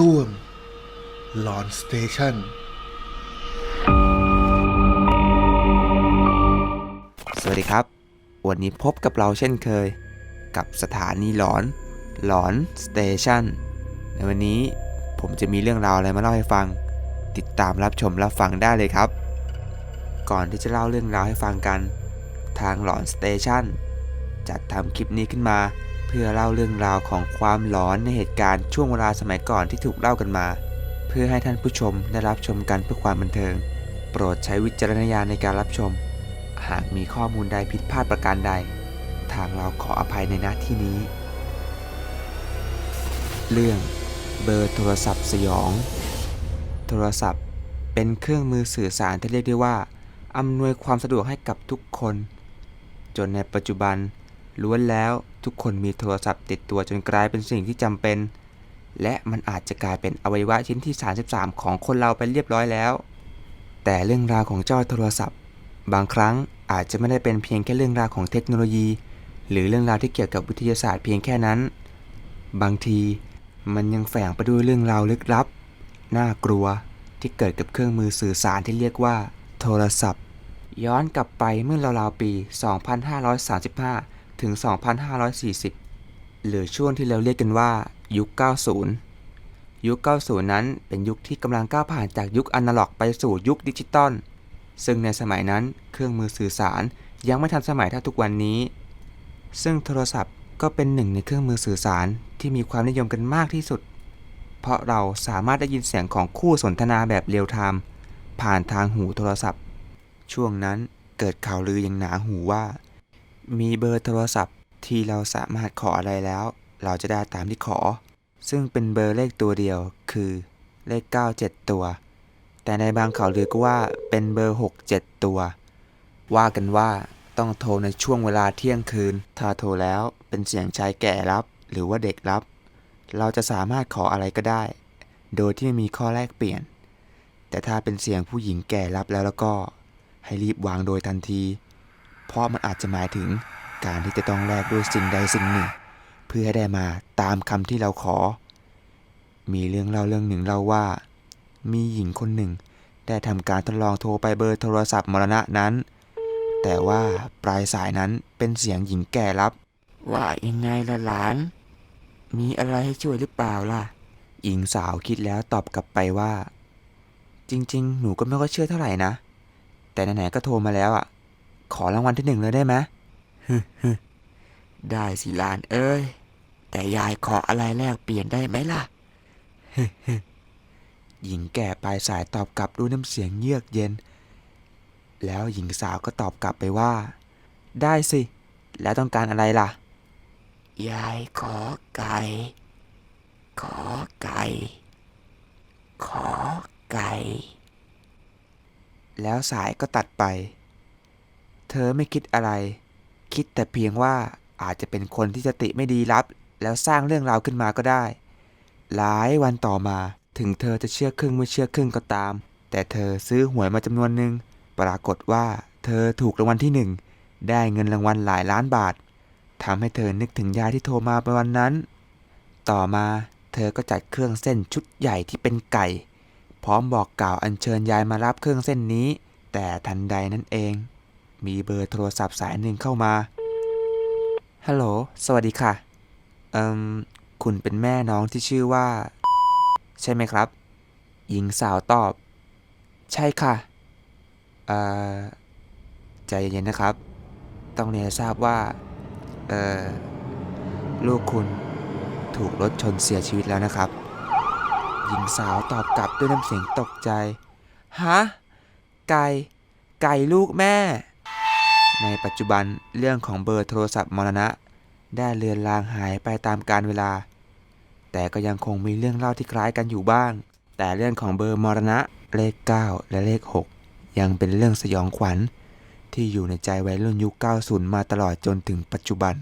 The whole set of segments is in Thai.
ช่วงหลอนสเตชันสวัสดีครับ วันนี้พบกับเราเช่นเคย กับสถานีหลอน หลอนสเตชันในวันนี้ผมจะมีเรื่องราวอะไรมาเล่าให้ฟัง ติดตามรับชมรับฟังได้เลยครับ ก่อนที่จะเล่าเรื่องราวให้ฟังกัน ทางหลอนสเตชันจัดทำคลิปนี้ขึ้นมา พื่อเล่าเรื่องราวของความหลอนในเหตุการณ์ช่วงเวลาสมัยก่อนที่ถูกเล่ากันมา เพื่อให้ท่านผู้ชมได้รับชมกันเพื่อความบันเทิง โปรดใช้วิจารณญาณในการรับชม หากมีข้อมูลใดผิดพลาดประการใด ทางเราขออภัยในหน้าที่นี้ เรื่องเบอร์โทรศัพท์สยอง โทรศัพท์เป็นเครื่องมือสื่อสารที่เรียกได้ว่าอำนวยความสะดวกให้กับทุกคน จนในปัจจุบันล้วนแล้ว ทุกคนมีโทรศัพท์ติดตัวจนกลายเป็นสิ่งที่จำเป็น และมันอาจจะกลายเป็นอวัยวะชิ้นที่ 33 ของคนเราไปเรียบร้อยแล้ว แต่เรื่องราวของเจ้าโทรศัพท์ บางครั้งอาจจะไม่ได้เป็นเพียงแค่เรื่องราวของเทคโนโลยี หรือเรื่องราวที่เกี่ยวกับวิทยาศาสตร์เพียงแค่นั้น บางทีมันยังแฝงไปด้วยเรื่องราวลึกลับ น่ากลัวที่เกิดกับเครื่องมือสื่อสารที่เรียกว่า โทรศัพท์ ย้อนกลับไปเมื่อราวๆปี 2535 ถึง 2540 หรือช่วงที่เราเรียกกันว่า ยุค 90 ยุค 90 นั้นเป็นยุคที่กำลังก้าวผ่านจากยุคอนาล็อกไปสู่ยุคดิจิตอล ซึ่งในสมัยนั้นเครื่องมือสื่อสารยังไม่ทันสมัยเท่าทุกวันนี้ ซึ่งโทรศัพท์ก็เป็นหนึ่งในเครื่องมือสื่อสารที่มีความนิยมกันมากที่สุด เพราะเราสามารถได้ยินเสียงของคู่สนทนาแบบเรียลไทม์ผ่านทางหูโทรศัพท์ ช่วงนั้นเกิดข่าวลืออย่างหนาหูว่า มีเบอร์โทรศัพท์ที่เราสามารถขออะไรแล้ว เราจะได้ตามที่ขอ ซึ่งเป็นเบอร์เลขตัวเดียวคือเลข 97 ตัว แต่ในบางข่าวลือก็ว่าเป็นเบอร์ 6 7 ตัว ว่ากันว่าต้องโทรในช่วงเวลาเที่ยงคืน ถ้าโทรแล้วเป็นเสียงชายแก่รับ หรือว่าเด็กรับ เราจะสามารถขออะไรก็ได้ โดยที่ไม่มีข้อแลกเปลี่ยน แต่ถ้าเป็นเสียงผู้หญิงแก่รับแล้วแล้วก็ ให้รีบวางโดยทันที เพราะมันอาจจะหมายถึงการที่จะต้องแลกด้วยสิ่งใดสิ่งหนึ่ง เพื่อให้ได้มาตามคำที่เราขอ มีเรื่องเล่าเรื่องหนึ่งเล่าว่า มีหญิงคนหนึ่ง ได้ทำการทดลองโทรไปเบอร์โทรศัพท์มรณะนั้น แต่ว่าปลายสายนั้นเป็นเสียงหญิงแก่รับ ว่ายังไงล่ะหลาน มีอะไรให้ช่วยหรือเปล่าล่ะ หญิงสาวคิดแล้วตอบกลับไปว่า จริง ๆ หนูก็ไม่ค่อยเชื่อเท่าไหร่นะ แต่ไหนๆก็โทรมาแล้วอะ ขอรางวัลที่หนึ่งเลยได้ไหมได้สิหลานเอ้ย แต่ยายขออะไรแลกเปลี่ยนได้ไหมล่ะหญิงแก่ปลายสายตอบกลับด้วยน้ำเสียงเยือกเย็น แล้วหญิงสาวก็ตอบกลับไปว่า ได้สิ แล้วต้องการอะไรล่ะ ยายขอไก่ ขอไก่ ขอไก่ แล้วสายก็ตัดไป เธอไม่คิดอะไร คิดแต่เพียงว่าอาจจะเป็นคนที่สติไม่ดีรับ แล้วสร้างเรื่องราวขึ้นมาก็ได้ หลายวันต่อมาถึงเธอจะเชื่อครึ่งไม่เชื่อครึ่งก็ตาม แต่เธอซื้อหวยมาจำนวนหนึ่งปรากฏว่าเธอถูกรางวัลที่หนึ่งได้เงินรางวัลหลายล้านบาททำให้เธอนึกถึงยายที่โทรมาในวันนั้น ต่อมาเธอก็จัดเครื่องเส้นชุดใหญ่ที่เป็นไก่ พร้อมบอกกล่าวอัญเชิญยายมารับเครื่องเส้นนี้ แต่ทันใดนั้นเอง มีเบอร์โทรศัพท์สายหนึ่งเข้ามา ฮัลโหล สวัสดีค่ะ เอ่มคุณเป็นแม่น้องที่ชื่อว่า ใช่ไหมครับ หญิงสาวตอบ ใช่ค่ะ เอ่อ ใจเย็นๆนะครับ ต้องเรียนทราบว่า เอ่อ ลูกคุณถูกรถชนเสียชีวิตแล้วนะครับ หญิงสาวตอบกลับด้วยน้ำเสียงตกใจ ฮะ ไก่ ไก่ลูกแม่ ในปัจจุบันเรื่องของเบอร์โทรศัพท์มรณะ ได้เลือนลางหายไปตามกาลเวลา แต่ก็ยังคงมีเรื่องเล่าที่คล้ายกันอยู่บ้าง แต่เรื่องของเบอร์มรณะเลข 9 และเลข 6 ยังเป็นเรื่องสยองขวัญ ที่อยู่ในใจวัยรุ่นยุค 90 มาตลอดจนถึงปัจจุบัน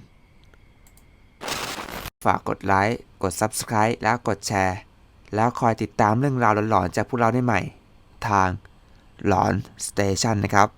ฝากกดไลค์กด Subscribe แล้วกดแชร์ แล้วคอยติดตามเรื่องราวหลอนๆจากพวกเราได้ใหม่ ทางหลอนสเตชันนะครับ